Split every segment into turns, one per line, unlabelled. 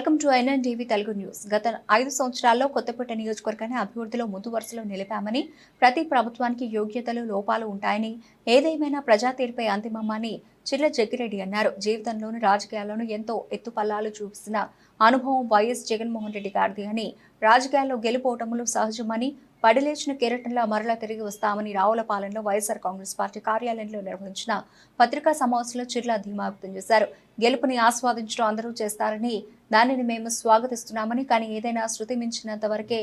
Welcome to ఐనన్ TV Telugu news. గత ఐదు సంవత్సరాల్లో కొత్తపేట నియోజకవర్గాన్ని అభివృద్ధిలో ముందు వరుసలో నిలిపామని ప్రతి ప్రభుత్వానికి యోగ్యతలు లోపాలు ఉంటాయని ఏదేమైనా ప్రజా తీర్పై అంతిమమ్మని చిర్ల జగ్గిరెడ్డి అన్నారు. జీవితంలోని రాజకీయాల్లోనూ ఎంతో ఎత్తుపల్లాలు చూపిస్తున్న అనుభవం వైఎస్ జగన్మోహన్ రెడ్డి గారిది అని రాజకీయాల్లో గెలుపోవటములు సహజమని పడిలేచిన కిరటంలో మరలా తిరిగి వస్తామని రావులపాలెంలో వైఎస్ఆర్ కాంగ్రెస్ పార్టీ కార్యాలయంలో నిర్వహించిన పత్రికా సమావేశంలో చిర్ల ధీమా వ్యక్తం చేశారు. గెలుపుని ఆస్వాదించడం అందరూ చేస్తారని దానిని మేము స్వాగతిస్తున్నామని కానీ ఏదైనా శృతి మించినంత వరకే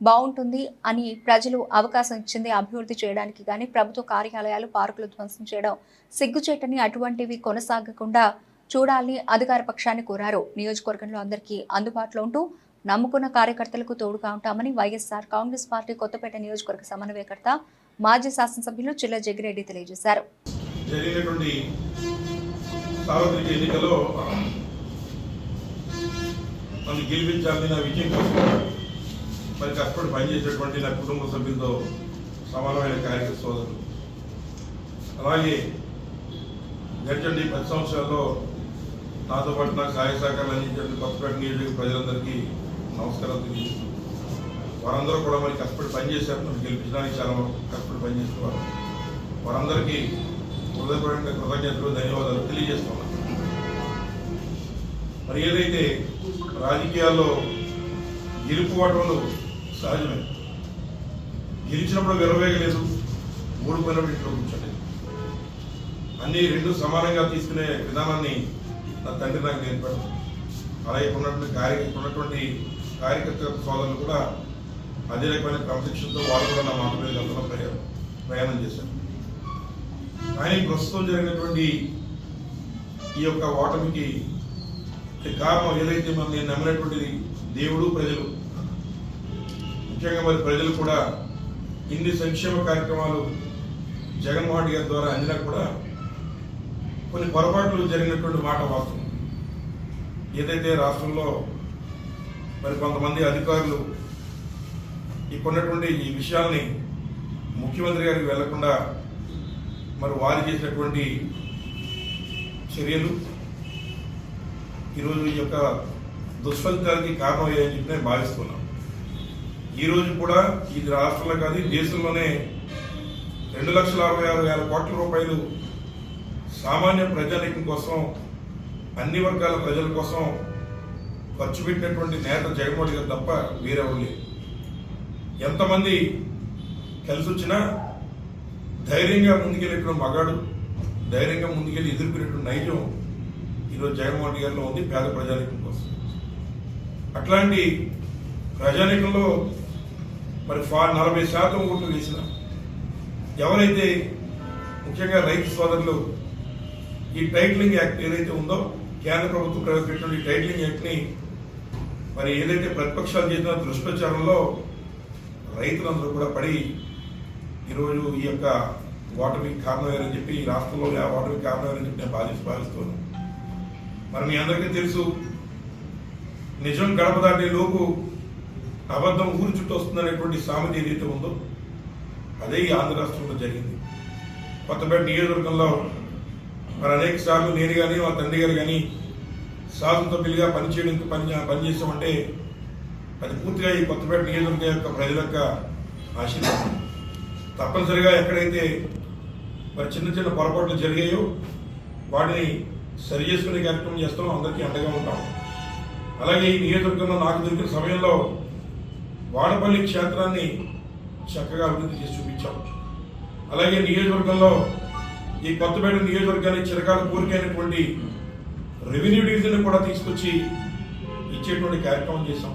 బాగుంటుంది అని ప్రజలు అవకాశం ఇచ్చింది అభివృద్ధి చేయడానికి. కానీ ప్రభుత్వ కార్యాలయాలు పార్కులు ధ్వంసం చేయడం సిగ్గుచేటని అటువంటివి కొనసాగకుండా చూడాలని అధికార పక్షాన్ని కోరారు. నియోజకవర్గంలో అందరికీ అందుబాటులో ఉంటూ నమ్ముకున్న కార్యకర్తలకు తోడుగా ఉంటామని వైఎస్ఆర్ కాంగ్రెస్ పార్టీ కొత్తపేట నియోజకవర్గ సమన్వయకర్త మాజీ శాసనసభ్యులు చిల్ల జగ్గిరెడ్డి తెలియజేశారు.
నన్ను గెలిపించాలని నా విజయం కోసం మరి కష్టపడి పనిచేసేటువంటి నా కుటుంబ సభ్యులతో సమానమైన కార్యకర్త సోదరులు. అలాగే గడిచండి పది సంవత్సరాల్లో నాతో పాటు నాకు సహాయ సహకారాలు అందించిన కొత్తపేట నియోజక ప్రజలందరికీ నమస్కారం తెలియజేస్తున్నాను వారందరూ కూడా మరి కష్టపడి పనిచేశారు. నన్ను గెలిపించడానికి చాలా కష్టపడి పనిచేస్తున్నారు. వారందరికీ హృదయపూర్వక కృతజ్ఞతలు ధన్యవాదాలు తెలియజేస్తున్నాను. మరి ఏదైతే రాజకీయాల్లో గెలుపు ఓటములు సహజమే. గెలిచినప్పుడు లేదు మూడు పోయినప్పుడు ఇంట్లో కూర్చోలేదు అన్ని రెండు సమానంగా తీసుకునే విధానాన్ని నా తండ్రి నాకు నేర్పాడు. అలాగే ఉన్నటువంటి కార్య ఉన్నటువంటి కార్యకర్త సోదరులు కూడా అదే రకమైన క్రమశిక్షణతో వాళ్ళు కూడా నా మాట మీద ప్రయాణం ప్రయాణం చేశారు. కానీ ప్రస్తుతం జరిగినటువంటి ఈ యొక్క ఓటమికి కారణం ఏదైతే మనం నేను నమ్మినటువంటిది దేవుడు ప్రజలు. ముఖ్యంగా మరి ప్రజలు కూడా ఇన్ని సంక్షేమ కార్యక్రమాలు జగన్మోహన్ గారి ద్వారా అందినా కూడా కొన్ని పొరపాట్లు జరిగినటువంటి మాట వాస్తవం. ఏదైతే రాష్ట్రంలో మరి కొంతమంది అధికారులు ఇప్పుడున్నటువంటి ఈ విషయాల్ని ముఖ్యమంత్రి గారికి వెళ్ళకుండా మరి వారు చేసినటువంటి చర్యలు ఈరోజు ఈ యొక్క దుష్ఫలితానికి కారణమయ్యాయని చెప్పి నేను భావిస్తున్నాను. ఈరోజు కూడా ఇది రాష్ట్రంలో కానీ దేశంలోనే రెండు లక్షల అరవై ఆరు వేల కోట్ల రూపాయలు సామాన్య ప్రజానీకం కోసం అన్ని వర్గాల ప్రజల కోసం ఖర్చు పెట్టినటువంటి నేత జగన్మోహన్ గారు తప్ప వేరెవరు లేరు. ఎంతమంది కలిసి వచ్చినా ధైర్యంగా ముందుకెళ్ళేటువంటి మగాడు ధైర్యంగా ముందుకెళ్ళి ఎదుర్కొనేటువంటి నైజం ఈరోజు జగన్మోహన్ రెడ్డి గారిలో ఉంది పేద ప్రజానీకం కోసం. అట్లాంటి ప్రజానీకంలో మరి ఫా నలభై శాతం ఓట్లు వేసిన ఎవరైతే ముఖ్యంగా రైతు సోదరులు ఈ టైటిలింగ్ యాక్ట్ ఏదైతే ఉందో కేంద్ర ప్రభుత్వం ప్రవేశపెట్టిన ఈ టైటిలింగ్ యాక్ట్ని మరి ఏదైతే ప్రతిపక్షాలు చేసిన దుష్ప్రచారంలో రైతులందరూ కూడా పడి ఈరోజు ఈ యొక్క ఓటమికి కారణమయ్యారని చెప్పి రాష్ట్రంలో ఆ ఓటమికి కారణమయ్యారని చెప్పి నేను బాధించి భావిస్తున్నాను మరి మీ అందరికీ తెలుసు నిజం గడప దాటే లోపు అబద్ధం ఊరు చుట్టూ వస్తుందనేటువంటి సామెత ఏదైతే ఉందో అదే ఈ ఆంధ్ర రాష్ట్రంలో జరిగింది. కొత్తపేట నియోజకవర్గంలో మరి అనేక సార్లు నేను కానీ మా తండ్రి గారు కానీ శాసనసభ్యులుగా పనిచేయడానికి పని పనిచేసామంటే అది పూర్తిగా ఈ కొత్తపేట నియోజకవర్గం యొక్క ప్రజల యొక్క ఆశీర్వాదం. తప్పనిసరిగా ఎక్కడైతే మరి చిన్న చిన్న పొరపాట్లు జరిగాయో వాటిని సరి చేసుకునే కార్యక్రమం చేస్తాం అందరికీ అండగా ఉంటాం. అలాగే ఈ నియోజకవర్గంలో నాకు దొరికిన సమయంలో వాడపల్లి క్షేత్రాన్ని చక్కగా అభివృద్ధి చేసి చూపించాం. అలాగే నియోజకవర్గంలో ఈ కొత్తపేట నియోజకవర్గానికి చిరకాల కోరికైనటువంటి రెవెన్యూ డివిజన్ కూడా తీసుకొచ్చి ఇచ్చేటువంటి కార్యక్రమం చేశాం.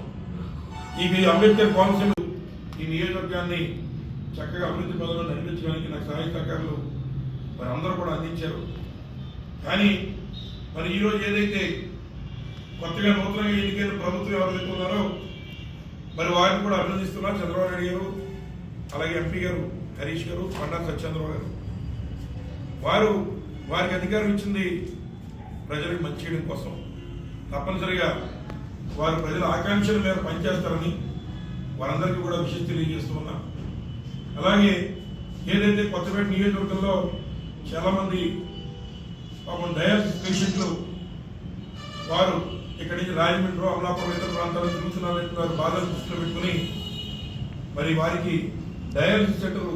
ఈ అంబేద్కర్ కోనసీమ ఈ నియోజకవర్గాన్ని చక్కగా అభివృద్ధి పదంలో నడిపించడానికి నాకు సహాయ సహకారాలు మరి అందరూ కూడా అందించారు. కానీ మరి ఈరోజు ఏదైతే కొత్తగా నూతనంగా ఎన్నికైన ప్రభుత్వం ఎవరైతే ఉన్నారో మరి వారిని కూడా అభినందిస్తున్నారు చంద్రబాబు నాయుడు గారు అలాగే ఎంపీ గారు హరీష్ గారు పండా సత్యేంద్రరావు గారు. వారు వారికి అధికారం ఇచ్చింది ప్రజలకు మంచి చేయడం కోసం. తప్పనిసరిగా వారు ప్రజల ఆకాంక్షల మీద పనిచేస్తారని వారందరికీ కూడా విషయం తెలియజేస్తూ ఉన్నా. అలాగే ఏదైతే కొత్తపేట నియోజకవర్గంలో చాలామంది పాపం డయాలసిస్ పేషెంట్లు వారు ఇక్కడి నుంచి రాజమండ్రి అమలాపురం ఇతర ప్రాంతాల్లో తిరుగుతున్నారు వారు బాధలు దృష్టిలో పెట్టుకుని మరి వారికి డయాలసిస్ సెంటర్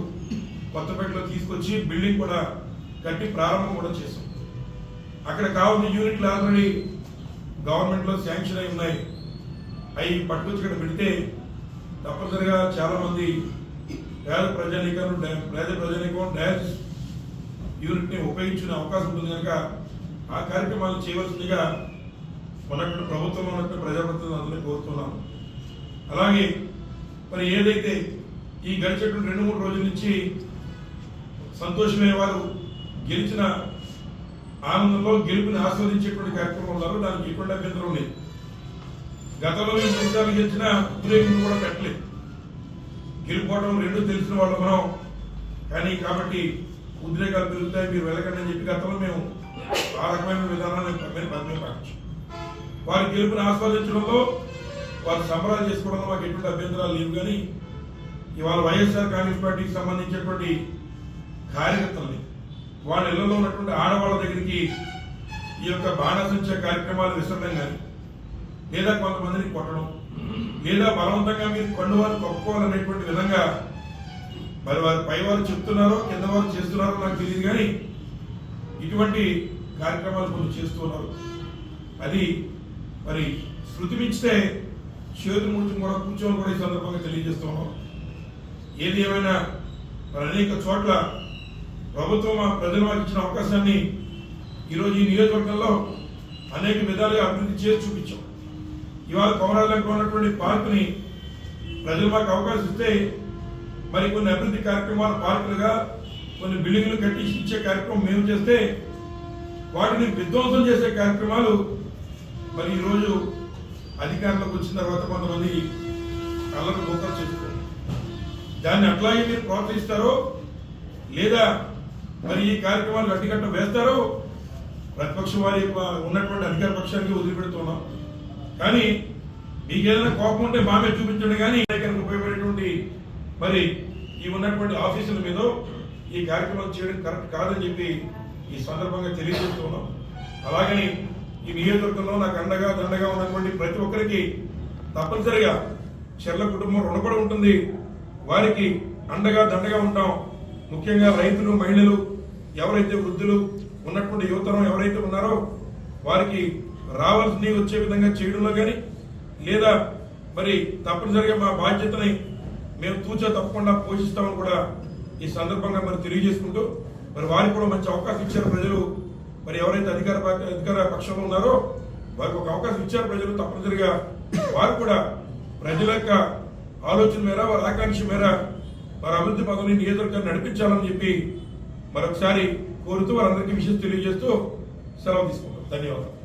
కొత్తపేటలో తీసుకొచ్చి బిల్డింగ్ కూడా కట్టి ప్రారంభం కూడా చేశాం. అక్కడ కావాల్సిన యూనిట్లు ఆల్రెడీ గవర్నమెంట్లో శాంక్షన్ అయి ఉన్నాయి. అవి పట్టుకొచ్చి ఇక్కడ పెడితే తప్పనిసరిగా చాలామంది పేద ప్రజానీకం పేద ప్రజానీకం డయాలసిస్ యూనిట్ని ఉపయోగించుకునే అవకాశం ఉంటుంది కనుక ఆ కార్యక్రమాలు చేయవలసిందిగా ఉన్నటువంటి ప్రభుత్వంలో ఉన్నటువంటి ప్రజాప్రతినిధులు అందరినీ కోరుతున్నాను అలాగే మరి ఏదైతే ఈ గడిచేటువంటి రెండు మూడు రోజుల నుంచి సంతోషమే వారు గెలిచిన ఆనందంలో గెలుపుని ఆస్వాదించేటువంటి కార్యక్రమం ఉన్నారు. దానికి ఎటువంటి అభ్యంతరం లేదు. గతంలో మేము ప్రభుత్వాలు గెలిచిన ఊరేగింపు కూడా పెట్టలేదు. గెలుపుకోవడం రెండు తెలిసిన వాళ్ళు మనం. కానీ కాబట్టి ఉద్రేకాలు పెరుగుతాయి మీరు వెళ్ళకండి అని చెప్పి గతంలో మేము ఆ రకమైన విధానాన్ని మేము పాటించాం వారి గెలుపుని ఆస్వాదించడంలో వారు సంబరాలు చేసుకోవడంలో మాకు ఎటువంటి అభ్యంతరాలు లేవు కానీ ఇవాళ వైఎస్ఆర్ కాంగ్రెస్ పార్టీకి సంబంధించినటువంటి కార్యకర్తల్ని వాళ్ళ ఇళ్ళలో ఉన్నటువంటి ఆడవాళ్ళ దగ్గరికి ఈ యొక్క బాణసంచ కార్యక్రమాలు విసరడం కానీ లేదా కొంతమందిని కొట్టడం లేదా బలవంతంగా మీరు కొండవారు కప్పుకోవాలనేటువంటి విధంగా మరి వారు పై వారు చెప్తున్నారో కింద వారు చేస్తున్నారో నాకు తెలియదు కానీ ఇటువంటి కార్యక్రమాలు కొన్ని చేస్తున్నారు అది మరి శృతి మించితే చేతులు ముడుచుని కూడా కూర్చొని కూడా ఈ సందర్భంగా తెలియజేస్తున్నాం ఏది ఏమైనా మరి అనేక చోట్ల ప్రభుత్వం ఆ ప్రజలు మాకు ఇచ్చిన అవకాశాన్ని ఈరోజు ఈ నియోజకవర్గంలో అనేక విధాలుగా అభివృద్ధి చేసి చూపించాం. ఇవాళ కౌరాలంలో ఉన్నటువంటి పార్కుని ప్రజలు మాకు అవకాశం ఇస్తే మరి కొన్ని అభివృద్ధి కార్యక్రమాలు పార్కులుగా కొన్ని బిల్డింగ్లు కట్టించే ఇచ్చే కార్యక్రమం మేము చేస్తే వాటిని విధ్వంసం చేసే కార్యక్రమాలు మరి ఈరోజు అధికారంలోకి వచ్చిన తర్వాత కొంతమంది కళ్ళకు మోకాలు చేసుకోండి దాన్ని అట్లాగే మీరు ప్రోత్సహిస్తారో లేదా మరి ఈ కార్యక్రమాలు అడ్డుకట్ట వేస్తారో ప్రతిపక్ష వారి ఉన్నటువంటి అధికార పక్షానికి వదిలిపెడుతున్నాం. కానీ మీకేదైనా ఏదైనా కోపం ఉంటే మామే చూపించండి కానీ నాయకులకు మరి ఈ ఉన్నటువంటి ఆఫీసుల మీద ఈ కార్యక్రమం చేయడం కరెక్ట్ కాదని చెప్పి ఈ సందర్భంగా తెలియజేస్తున్నాం అలాగని ఈ నియోజకవర్గంలో నాకు అండగా దండగా ఉన్నటువంటి ప్రతి ఒక్కరికి తప్పనిసరిగా చెర్ల కుటుంబం రుణపడి ఉంటుంది. వారికి అండగా దండగా ఉంటాం. ముఖ్యంగా రైతులు మహిళలు ఎవరైతే వృద్ధులు ఉన్నటువంటి యువతరం ఎవరైతే ఉన్నారో వారికి రావాల్సినవి వచ్చే విధంగా చేయడంలో కానీ లేదా మరి తప్పనిసరిగా మా బాధ్యతని మేము తూచా తప్పకుండా పోషిస్తామని కూడా ఈ సందర్భంగా మరి తెలియజేసుకుంటూ మరి వారికి కూడా మంచి అవకాశం ఇచ్చారు ప్రజలు. మరి ఎవరైతే అధికార అధికార పక్షంలో ఉన్నారో వారికి ఒక అవకాశం ఇచ్చారు ప్రజలు తప్పనిసరిగా. వారు కూడా ప్రజల యొక్క ఆలోచన మేర వారి ఆకాంక్ష మేర వారి అభివృద్ధి పదవిని నియోజకవర్గాన్ని నడిపించాలని చెప్పి మరొకసారి కోరుతూ వారందరికీ విషయం తెలియజేస్తూ సెలవు తీసుకుంటాం. ధన్యవాదాలు.